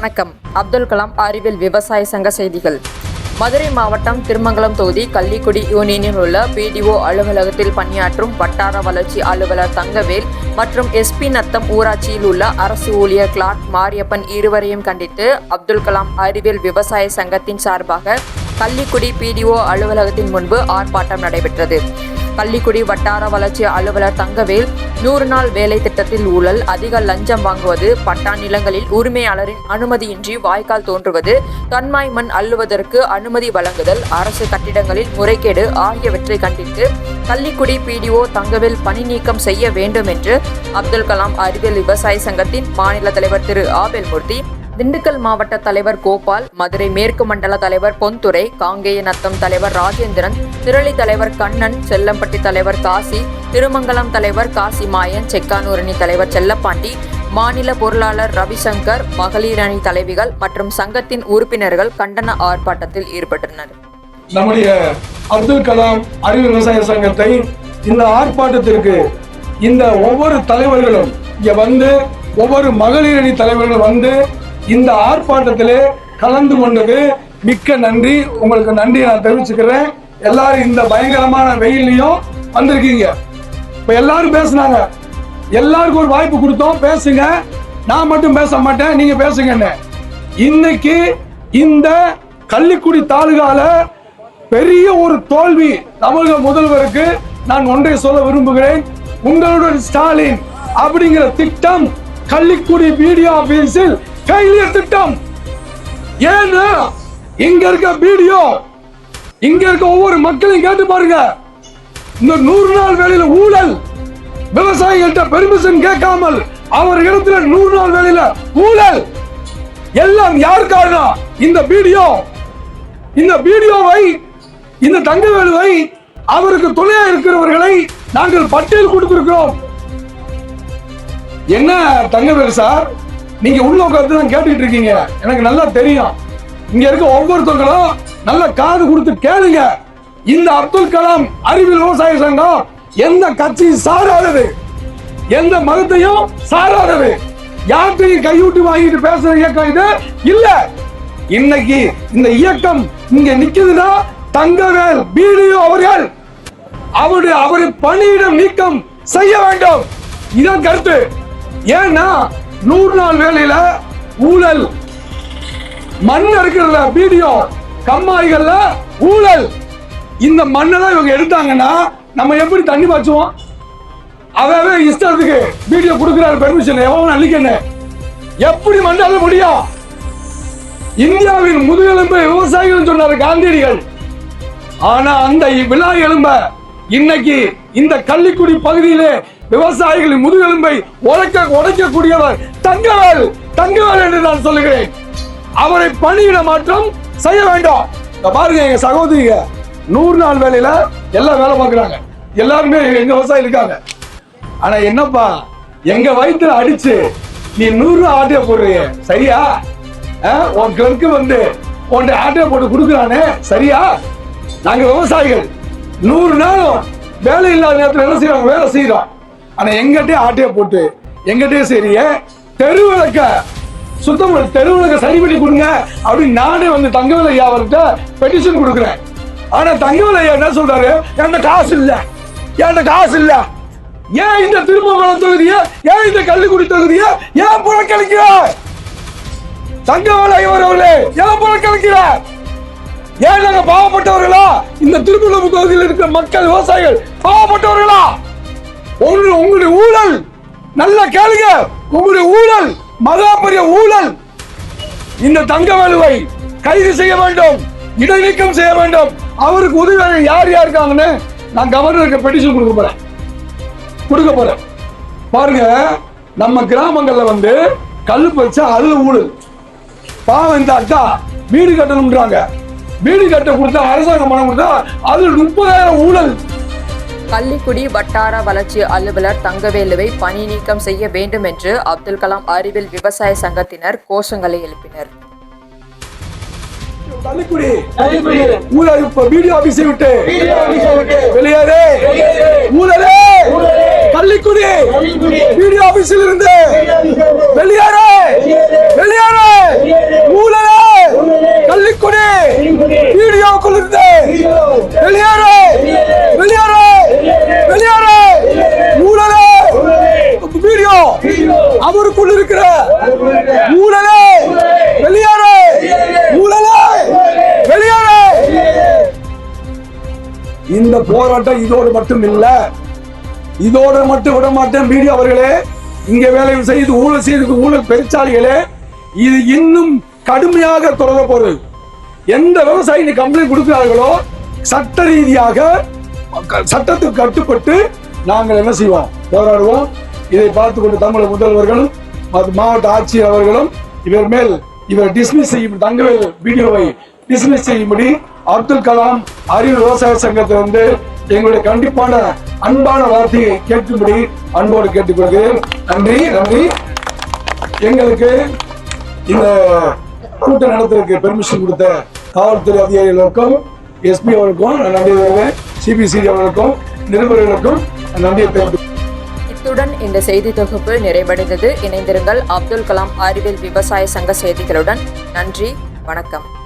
வணக்கம். அப்துல் கலாம் அறிவியல் விவசாய சங்க செய்திகள். மதுரை மாவட்டம் திருமங்கலம் தொகுதி கள்ளிக்குடி யூனியனில் உள்ள பிடிஓ அலுவலகத்தில் பணியாற்றும் வட்டார வளர்ச்சி அலுவலர் தங்கவேல் மற்றும் எஸ்பி நத்தம் ஊராட்சியில் உள்ள அரசு ஊழியர் கிளார்க் மாரியப்பன் இருவரையும் கண்டித்து அப்துல் கலாம் அறிவியல் விவசாய சங்கத்தின் சார்பாக கள்ளிக்குடி பிடிஓ அலுவலகத்தின் முன்பு ஆர்ப்பாட்டம் நடைபெற்றது. கள்ளிக்குடி வட்டார வளர்ச்சி அலுவலர் தங்கவேல் நூறு நாள் வேலை திட்டத்தில் ஊழல் அதிக லஞ்சம் வாங்குவது பட்டா நிலங்களில் உரிமையாளரின் அனுமதியின்றி வாய்க்கால் தோன்றுவது கண்மாய் மண் அள்ளுவதற்கு அனுமதி வழங்குதல் அரசு கட்டிடங்களில் முறைகேடு ஆகியவற்றை கண்டித்து கள்ளிக்குடி பிடிஓ தங்கவேல் பணி நீக்கம் செய்ய வேண்டும் என்று அப்துல் கலாம் அறிவியல் விவசாய சங்கத்தின் மாநில தலைவர் திரு ஆபேல்மூர்த்தி திண்டுக்கல் மாவட்ட தலைவர் கோபால் மதுரை மேற்கு மண்டல தலைவர் பொன்துரை காங்கேய நத்தம் தலைவர் ராஜேந்திரன் திரளி தலைவர் கண்ணன் செல்லம்பட்டி தலைவர் காசி திருமங்கலம் தலைவர் காசி மாயன் செக்கானூரணி தலைவர் செல்லப்பாண்டி மாநில பொருளாளர் ரவிசங்கர் மகளிர் அணி தலைவிகள் மற்றும் சங்கத்தின் உறுப்பினர்கள் கண்டன ஆர்ப்பாட்டத்தில் ஈடுபட்டனர். நம்முடைய அப்துல் கலாம் அறிவு விவசாய சங்கத்தை இந்த ஆர்ப்பாட்டத்திற்கு இந்த ஒவ்வொரு தலைவர்களும் இங்க வந்து ஒவ்வொரு மகளிர் அணி தலைவர்களும் வந்து இந்த ஆர்ப்பாட்டத்தில் கலந்து கொண்டது மிக்க நன்றி. உங்களுக்கு நன்றி நான் தெரிவிச்சுக்கிறேன். எல்லாரும் இந்த பயங்கரமான வெயிலையும் வந்திருக்கீங்க. இப்ப எல்லாரும் பேசுனாங்க. எல்லாருக்கும் ஒரு வாய்ப்பு கொடுத்தோம். பேசுங்க. நான் மட்டும் பேச மாட்டேன். நீங்க பேசுங்கன்னு. இன்னைக்கு இந்த கள்ளிக்குடி தாலுகால பெரிய ஒரு தோல்வி தமிழக முதல்வருக்கு நான் ஒன்றை சொல்ல விரும்புகிறேன். உங்களுடன் ஸ்டாலின் அப்படிங்கிற திட்டம் கள்ளிக்குடி பிடிஓ ஆபீஸில் ஃபெயிலியர் திட்டம். ஏன்னா இங்க இருக்க வீடியோ இங்க இருக்க ஒவ்வொரு மக்களையும் கேட்டு பாருங்க. இந்த நூறு நாள் வேலையில ஊழல் விவசாயிகள்கிட்ட பெர்மிஷன் கேட்காமல் அவர் இடத்துல நூறு நாள் வேலையில ஊழல். எல்லாம் யார் காரணம்? இந்த வீடியோ இந்த வீடியோவை இந்த தங்கவேலுவை அவருக்கு துணையா இருக்கிறவர்களை நாங்கள் பட்டியல் கொடுத்திருக்கிறோம். என்ன தங்கவேலு சார்? நீங்க உள்ள உட்கார்ந்து தான் கேட்டுட்டு இருக்கீங்க. எனக்கு நல்லா தெரியும். இங்க இருக்க ஒவ்வொருத்தவங்களும் நல்ல காது கொடுத்து கேளுங்க. இந்த அப்துல் கலாம் அறிவியல் விவசாய சங்கம் எந்த கட்சி சாராதது. எந்த மதத்தையும் சாராதது. யார்கிட்டையும் கையூட்டி வாங்கிட்டு பேசுற இயக்கம் இது இல்ல. இன்னைக்கு இந்த இயக்கம் இங்க நிக்குதுன்னா தங்கவேல் பிடிஓ அவர்கள் அவருடைய அவரை பணியிடம் நீக்கம் செய்ய வேண்டும். இதான் கருத்து. ஏன்னா நூறு நாள் வேலையில ஊழல். மண் இருக்கிறதுல வீடியோ கம்மாய்கள்ல ஊழல். இந்த மண்ணை தான் இவங்க எடுத்தாங்கன்னா நம்ம எப்படி தண்ணி பாய்ச்சுவோம்? அவவே இஷ்டத்துக்கு வீடியோ கொடுக்கிறாரு பெர்மிஷன் எவ்வளவு அள்ளிக்கணும் எப்படி மண்ணால முடியும்? இந்தியாவின் முதுகெலும்பு விவசாயிகள் சொன்னார் காந்தியடிகள். ஆனா அந்த விழா எலும்ப இன்னைக்கு இந்த கள்ளிக்குடி பகுதியிலே விவசாயிகளின் முதுகெலும்பை உடைக்க உடைக்கக்கூடியவர் தங்கவேல் தங்கவேல் என்று நான் சொல்லுகிறேன். அவரை பணியிட மாற்றம் செய்ய வேண்டும். இங்க பாருங்க எங்க சகோதரிங்க நூறு நாள் வேலையில எல்லாம் வேலை பார்க்குறாங்க. எல்லாருமே எங்க விவசாயி இருக்காங்க. ஆனா என்னப்பா எங்க வயிற்றில் அடிச்சு நீ நூறு ஆட்டையை ஆட்டைய போடுறிய சரியா? ஆ? உன் கிளர்க்கு வந்து உன்ட ஆட்டையை போட்டு கொடுக்குறானே சரியா? நாங்க விவசாயிகள் நூறு நாளும் வேலை இல்லாத நேரத்தில் என்ன செய்யறோம் வேலை செய்யறோம். ஆனா எங்கிட்டே ஆட்டையை போட்டு எங்கிட்டே சரிய தெருவிளக்க சுத்தம் தெருவிளக்க சரி பண்ணி கொடுங்க அப்படின்னு நானே வந்து தங்கவேலை ஐயா அவர்கிட்ட பெட்டிஷன் கொடுக்குறேன். ஆனா தங்கவேலை ஐயா என்ன சொல்றாரு? என்கிட்ட காசு இல்ல. என்கிட்ட காசு இல்ல. ஏன் இந்த திருமங்கலம் தொகுதிய ஏன் இந்த கள்ளிக்குடி தொகுதிய ஏன் புறக்கணிக்கிற? தங்கவேலை ஐயா அவர்களே ஏன் புறக்கணிக்கிற? ஏன் நாங்க பாவப்பட்டவர்களா? இந்த திருமணம் தொகுதியில் இருக்கிற மக்கள் விவசாயிகள் பாவப்பட்டவர்களா? உங்களுடைய உங்களுடைய ஊழல். நல்லா கேளுங்க. உங்களுடைய ஊழல் மகாபெரிய ஊழல். இந்த தங்கவேலுவை கைது செய்ய வேண்டும். இடைநீக்கம் செய்ய வேண்டும். அவருக்கு உதவி யார் யார் இருக்காங்கன்னு நான் கவர்னருக்கு பெட்டிஷன் கொடுக்க போறேன். கொடுக்க போறேன். பாருங்க நம்ம கிராமங்கள்ல வந்து கல் பறிச்சா அதுல ஊழல். பாவம் இந்த அக்கா வீடு கட்டணும்ன்றாங்க. வீடு கட்ட கொடுத்தா அரசாங்கம் பணம் கொடுத்தா அது முப்பதாயிரம் ஊழல். கள்ளிக்குடி வட்டார வளர்ச்சி அலுவலர் தங்கவேலுவை பணி நீக்கம் செய்ய வேண்டும் என்று அப்துல் கலாம் அறிவியல் விவசாய சங்கத்தினர் கோஷங்களை எழுப்பினர். தள்ளிக்குடி கொண்டிருக்கிற ஊழலே! வெளியேறு! ஊழலே! வெளியேறு! இந்த போராட்டம் இதோடு மட்டும் இல்ல இதோட மட்டும் விட மாட்டேன் மீடியா அவர்களே. இங்க வேலை செய்து ஊழல் செய்து ஊழல் பெருச்சாளிகளே இது இன்னும் கடுமையாக தொடர போறது எந்த விவசாயி கம்ப்ளைண்ட் கொடுக்கிறார்களோ சட்ட ரீதியாக சட்டத்துக்கு கட்டுப்பட்டு நாங்கள் என்ன செய்வோம்? போராடுவோம். இதை பார்த்து கொண்டு தமிழக முதல்வர்களும் மாவட்ட ஆட்சியர் அவர்களும் இவர் மேல் இவர் டிஸ்மிஸ் செய்யும் தங்கவேல் வீடியோவை டிஸ்மிஸ் செய்யும்படி அப்துல் கலாம் அறிவு விவசாய சங்கத்திலிருந்து எங்களுடைய கண்டிப்பான அன்பான வார்த்தையை கேட்கும்படி அன்போடு கேட்டுக்கொள்கிறேன். நன்றி நன்றி. எங்களுக்கு இந்த கூட்டம் நடத்துறதுக்கு பெர்மிஷன் கொடுத்த காவல்துறை அதிகாரிகளுக்கும் எஸ்பி அவர்களுக்கும் நன்றி தெரிவிக்கிறேன் அவர்களுக்கும் நிருபர்களுக்கும் நன்றியை தெரிவித்துக் இத்துடன் இந்த செய்தி தொகுப்பு நிறைவடைந்தது. இணைந்திருங்கள். அப்துல் கலாம் அறிவியல் விவசாய சங்க செய்திகளுடன். நன்றி. வணக்கம்.